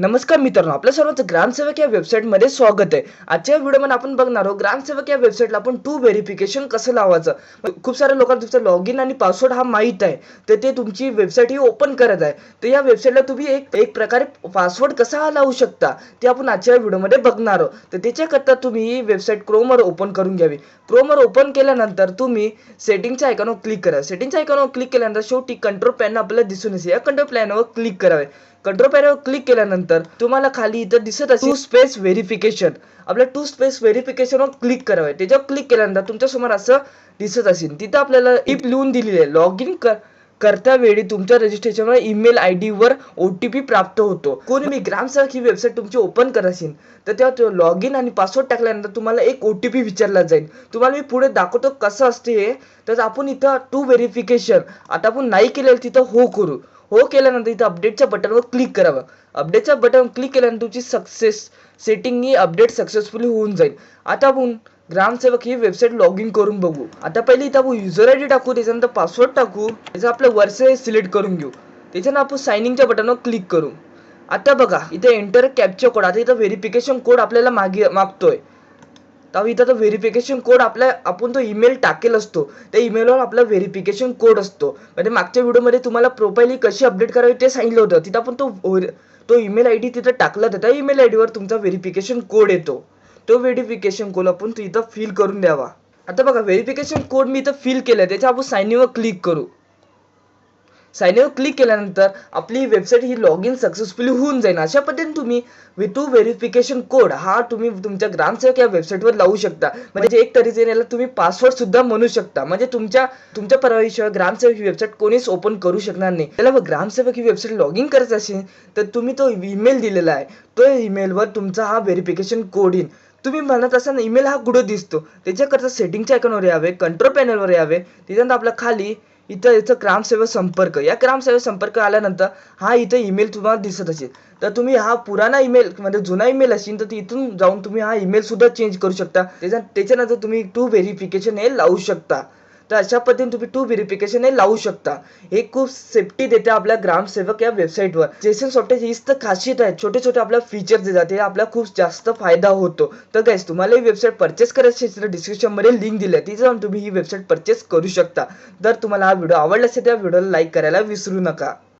नमस्कार मित्रांनो आपल्या सर्वांचं ग्रामसेवक या वेबसाईटमध्ये स्वागत आहे. आजच्या व्हिडिओमध्ये आपण बघणार आहोत ग्रामसेवक या वेबसाईटला आपण टू व्हेरिफिकेशन कसं लावायचं? म्हणजे खूप साऱ्या लोकांना तुमचं लॉग इन आणि पासवर्ड हा माहीत आहे. तर ते तुमची वेबसाईट ही ओपन करत आहे. तर या वेबसाईटला तुम्ही एक एक प्रकारे पासवर्ड कसा लावू शकता ते आपण आजच्या व्हिडिओमध्ये बघणार आहोत. तर त्याच्याकरता तुम्ही ही वेबसाईट क्रोमवर ओपन करून घ्यावी. क्रोमवर ओपन केल्यानंतर तुम्ही सेटिंगच्या आयकॉनवर क्लिक करा. सेटिंगच्या आयकॉनवर क्लिक केल्यानंतर शेवटी कंट्रोल पॅन आपल्याला दिसून येते. या कंट्रोल प्लॅनवर क्लिक करावे. कंट्रोल पॅनवर क्लिक केल्यानंतर तुम्हाला खाली इथं दिसत असेल टू स्पेस व्हेरिफिकेशन आपल्या टू स्पेस व्हेरिफिकेशनवर क्लिक करावे. त्याच्यावर क्लिक केल्यानंतर तुमच्यासमोर असं दिसत असेल. तिथं आपल्याला टिप लिहून दिलेली आहे. लॉग इन कर करता वेळी तुमच्या रजिस्ट्रेशनवर ईमेल आय वर ओ टी पी प्राप्त होतो. कोणी मी ग्रामसेवक ही वेबसाईट तुमची ओपन करत असेल तर तेव्हा लॉग इन आणि पासवर्ड टाकल्यानंतर तुम्हाला एक ओ टी पी विचारला जाईल. तुम्हाला मी पुढे दाखवतो कसं असते हे. तर आपण इथं टू व्हेरिफिकेशन आता आपण नाही केलेलं तिथं हो करू. हो केल्यानंतर इथं अपडेटच्या बटनवर क्लिक करावं. अपडेटच्या बटन क्लिक केल्यानंतर तुमची सक्सेस सेटिंग ही अपडेट सक्सेसफुली होऊन जाईल. आता आपण ग्रामसेवक ही वेबसाईट लॉग इन करून बघू. आता पहिले इथं आपण युजर आय डी टाकू त्याच्यानंतर पासवर्ड टाकू त्याचं आपलं वर्ष सिलेक्ट करून घेऊ. त्याच्यानं आपण सायनिंगच्या बटनवर क्लिक करू. आता बघा इथे एंटर कॅप्चर कोड आता इथं व्हेरिफिकेशन कोड आपल्याला मागे मागतोय. तर इथं तो व्हेरिफिकेशन कोड आपल्या आपण तो ईमेल टाकेल असतो. त्या ईमेलवर आपला व्हेरिफिकेशन कोड असतो. म्हणजे मागच्या व्हिडिओमध्ये तुम्हाला प्रोफाईल ही कशी अपडेट करावी ते सांगितलं होतं. तिथं आपण तो तो ईमेल आय डी तिथं टाकला तर त्या ईमेल आय डीवर तुमचा व्हेरिफिकेशन कोड येतो. तो व्हेरिफिकेशन कोड आपण तो इथं फिल करून द्यावा. आता बघा व्हेरिफिकेशन कोड मी इथं फिल केलं त्याच्या आपण सायनीवर क्लिक करू. सायनीवर क्लिक केल्यानंतर आपली वेबसाईट ही लॉग इन सक्सेसफुली होऊन जाईल. अशा पद्धतीने तुम्ही टू व्हेरिफिकेशन कोड हा तुम्ही तुमच्या ग्रामसेवक या वेबसाईटवर लावू शकता. म्हणजे एक तरीने याला तुम्ही पासवर्ड सुद्धा म्हणू शकता. म्हणजे तुमच्या तुमच्या परवानगीशिवाय ग्रामसेवक ही वेबसाईट कोणीच ओपन करू शकणार नाही. त्याला ग्रामसेवक ही वेबसाईट लॉग इन करायचं असेल तर तुम्ही तो ईमेल दिलेला आहे. तो ईमेलवर तुमचा हा व्हेरिफिकेशन कोड येईल. तुम्ही म्हणत असाल ईमेल हा कुठं दिसतो? त्याच्याकरता सेटिंगच्या आयकॉनवर यावे कंट्रोल पॅनलवर यावे. त्याच्यानंतर आपला खाली इथं इथं ग्रामसेवक संपर्क. या ग्रामसेवक संपर्क आल्यानंतर हा इथं ईमेल तुम्हाला दिसत असेल. तर तुम्ही हा पुराणा ईमेल म्हणजे जुना ईमेल असेल तर इथून जाऊन तुम्ही हा ईमेल सुद्धा चेंज करू शकता. त्याच्या त्याच्यानंतर तुम्ही टू व्हेरिफिकेशन हे लावू शकता. तर अशा पद्धतीने तुम्ही टू व्हेरिफिकेशन हे लावू शकता. हे खूप सेफ्टी देते आपल्या ग्रामसेवक या वेबसाईटवर जेसन सॉफ्टवेअर हीच तर खासियत आहे. छोटे छोटे आपल्या फीचर्स देतात. हे आपला खूप जास्त फायदा होतो. तर गाईस तुम्हाला ही वेबसाईट परचेस करायची असेल तर डिस्क्रिप्शनमध्ये लिंक दिली आहे. तिथे जाऊन तुम्ही ही वेबसाईट परचेस करू शकता. तर तुम्हाला हा व्हिडिओ आवडला असेल त्या व्हिडिओला लाईक करायला विसरू नका.